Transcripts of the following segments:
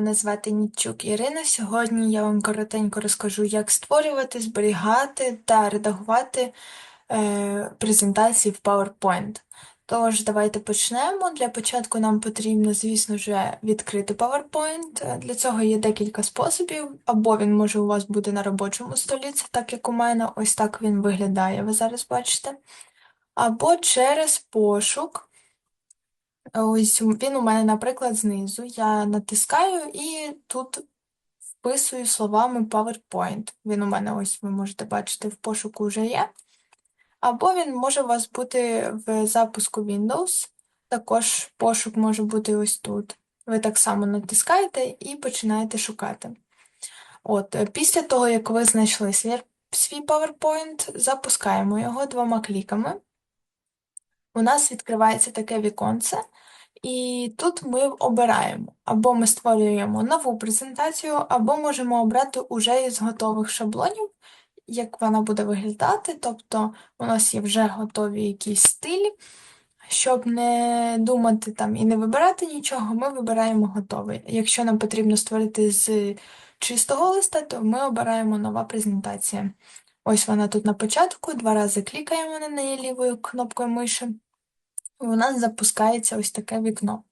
мене звати Нічук Ірина. Сьогодні я вам коротенько розкажу, як створювати, зберігати та редагувати е, презентації в PowerPoint. Тож, давайте почнемо. Для початку нам потрібно, звісно ж, відкрити PowerPoint. Для цього є декілька способів, або він може у вас бути на робочому столі, це так як у мене, ось так він виглядає, ви зараз бачите. Або через пошук. Ось він у мене, наприклад, знизу. Я натискаю і тут вписую словами PowerPoint. Він у мене, ось ви можете бачити, в пошуку вже є. Або він може у вас бути в запуску Windows. Також пошук може бути ось тут. Ви так само натискаєте і починаєте шукати. От, е, Після того, як ви знайшли свій, свій PowerPoint, запускаємо його двома кліками. У нас відкривається таке віконце. І тут ми обираємо, або ми створюємо нову презентацію, або можемо обрати уже із готових шаблонів, як вона буде виглядати. Тобто у нас є вже готові якісь стилі. Щоб не думати там і не вибирати нічого, ми вибираємо готовий. Якщо нам потрібно створити з чистого листа, то ми обираємо нова презентація. Ось вона тут на початку, два рази клікаємо на неї лівою кнопкою миші і у нас запускається ось таке вікно.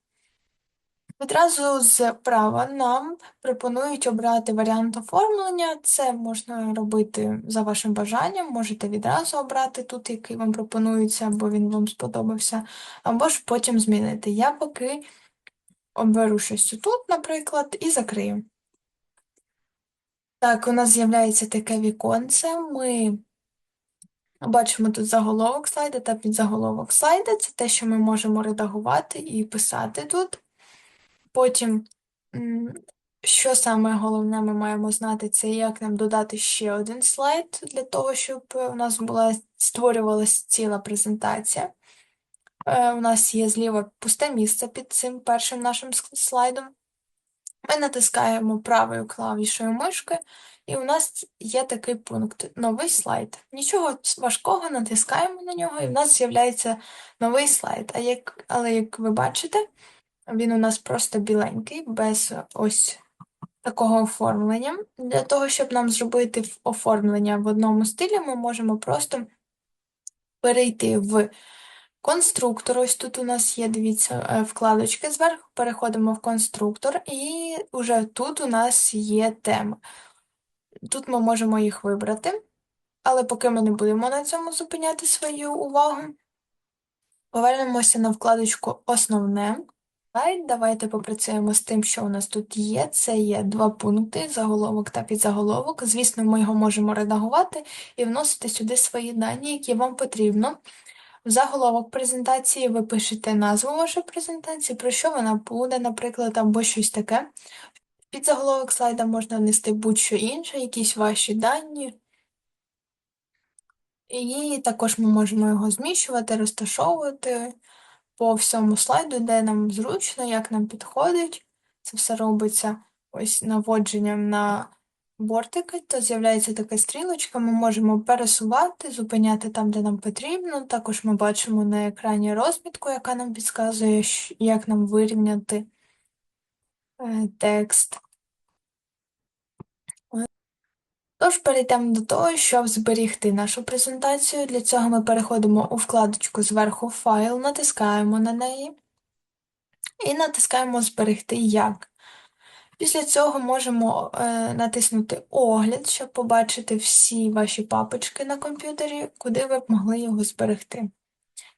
Відразу зправа нам пропонують обрати варіант оформлення. Це можна робити за вашим бажанням, можете відразу обрати тут, який вам пропонується, або він вам сподобався, або ж потім змінити. Я поки оберу щось тут, наприклад, і закрию. Так, у нас з'являється таке віконце. Ми Бачимо тут заголовок слайда та підзаголовок слайда. Це те, що ми можемо редагувати і писати тут. Потім, що саме головне, ми маємо знати, це як нам додати ще один слайд для того, щоб у нас була створювалася ціла презентація. Е, у нас є зліва пусте місце під цим першим нашим слайдом. Ми натискаємо правою клавішою мишки, і у нас є такий пункт новий слайд. Нічого важкого, натискаємо на нього, і в нас з'являється новий слайд. А як, Але, як ви бачите, він у нас просто біленький, без ось такого оформлення. Для того, щоб нам зробити оформлення в одному стилі, ми можемо просто перейти в Конструктор, ось тут у нас є, дивіться, е, вкладочки зверху, переходимо в конструктор, і вже тут у нас є теми. Тут ми можемо їх вибрати, але поки ми не будемо на цьому зупиняти свою увагу, повернемося на вкладочку Основне. Давайте попрацюємо з тим, що у нас тут є. Це є два пункти: заголовок та підзаголовок. Звісно, ми його можемо редагувати і вносити сюди свої дані, які вам потрібно. В заголовок презентації ви пишете назву вашої презентації, про що вона буде, наприклад, або щось таке. Під заголовок слайда можна внести будь-що інше, якісь ваші дані. І також ми можемо його зміщувати, розташовувати по всьому слайду, де нам зручно, як нам підходить. Це все робиться ось наводженням на бортики, то з'являється така стрілочка, ми можемо пересувати, зупиняти там, де нам потрібно. Також ми бачимо на екрані розмітку, яка нам підказує, як нам вирівняти е, текст. Тож перейдемо до того, щоб зберігти нашу презентацію. Для цього ми переходимо у вкладочку зверху Файл, натискаємо на неї і натискаємо Зберегти як. Після цього можемо е, натиснути Огляд, щоб побачити всі ваші папочки на комп'ютері, куди ви б могли його зберегти.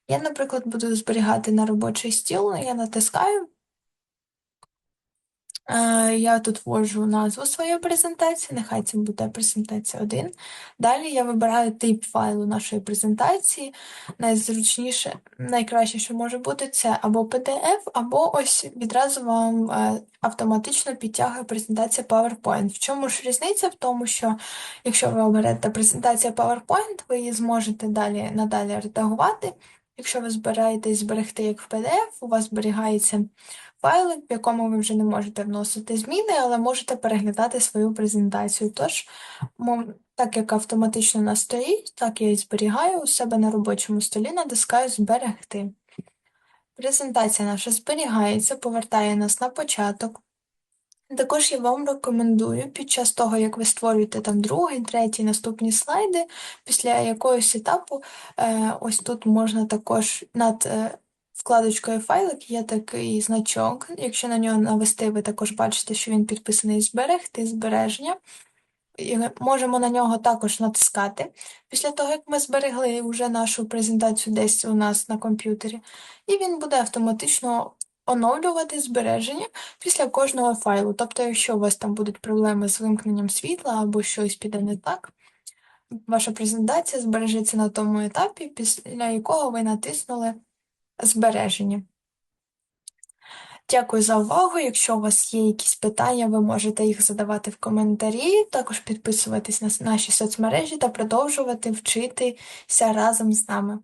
Я, наприклад, буду зберігати на робочий стіл, я натискаю. Е, я тут ввожу назву своєї презентації, нехай це буде презентація 1. Далі я вибираю тип файлу нашої презентації. Найзручніше, найкраще, що може бути, це або PDF, або ось відразу вам е, автоматично підтягує презентація PowerPoint. В чому ж різниця? В тому, що якщо ви оберете презентація PowerPoint, ви її зможете далі надалі редагувати. Якщо ви збираєтесь зберегти як в PDF, у вас зберігається файлик, в якому ви вже не можете вносити зміни, але можете переглядати свою презентацію. Тож, так як автоматично на стоїть, так я і зберігаю у себе на робочому столі, натискаю Зберегти. Презентація наша зберігається, повертає нас на початок. Також я вам рекомендую під час того, як ви створюєте там другий, третій, наступні слайди, після якогось етапу, е, ось тут можна також над е, вкладочкою файлик є такий значок. Якщо на нього навести, ви також бачите, що він підписаний зберегти збереження. І можемо на нього також натискати після того, як ми зберегли вже нашу презентацію десь у нас на комп'ютері, і він буде автоматично оновлювати збереження після кожного файлу. Тобто, якщо у вас там будуть проблеми з вимкненням світла або щось піде не так, ваша презентація збережеться на тому етапі, після якого ви натиснули збереження. Дякую за увагу. Якщо у вас є якісь питання, ви можете їх задавати в коментарі, також підписуватись на наші соцмережі та продовжувати вчитися разом з нами.